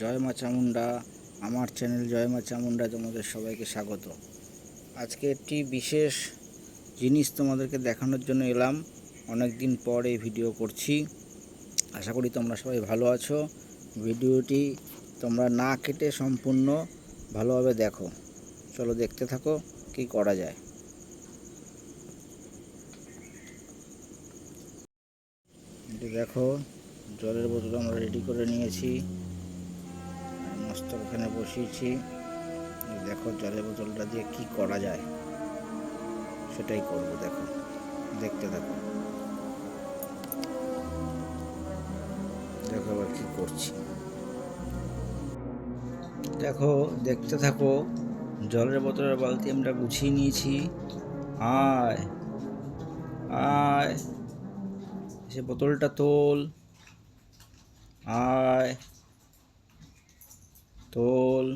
জয় মা চামুন্ডা আমার চ্যানেল জয় মা চামুন্ডা তোমাদের সবাইকে স্বাগত। আজকে একটি বিশেষ জিনিস তোমাদেরকে দেখানোর জন্য এলাম। অনেক দিন পর এই ভিডিও করছি। আশা করি তোমরা সবাই ভালো আছো। ভিডিওটি তোমরা না কেটে সম্পূর্ণ ভালোভাবে দেখো। চলো দেখতে থাকো কি করা যায়। দেখো। জলের বোতল আমরা রেডি করে নিয়েছি। আর মস্তক এখানে বসিয়েছি দেখো জলের বোতলটা দিয়ে কি করা যায়। সেটাই করব দেখো, দেখতে থাকো। দেখো আবার কি করছি। দেখো, দেখতে থাকো, জলের বোতলের বালতি আমরা গুছিয়ে নিয়েছি। আয় আয় সে বোতলটা তোল। আয়। তোল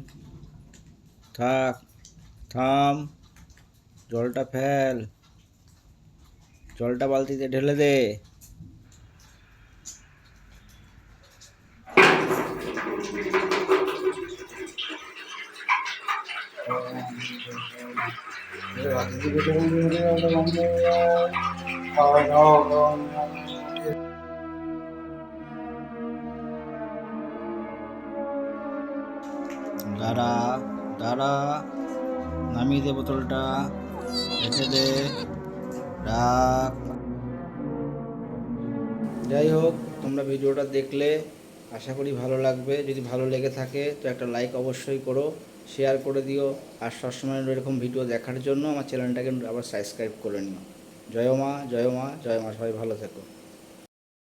থাক থাম জলটা ফেল জলটা বালতিতে ঢেলে দে। দাঁড়া দাঁড়া। নামিয়ে দে বোতলটা, রেখে দে। যাই হোক, তোমরা ভিডিওটা দেখলে আশা করি ভালো লাগবে। যদি ভালো লেগে থাকে, তো একটা লাইক অবশ্যই করো শেয়ার করে দিও। আর সবসময় এরকম ভিডিও দেখার জন্য আমার চ্যানেলটাকে আবার সাবস্ক্রাইব করে নিও। জয় মা জয় মা জয় মা, সবাই ভালো থেকো।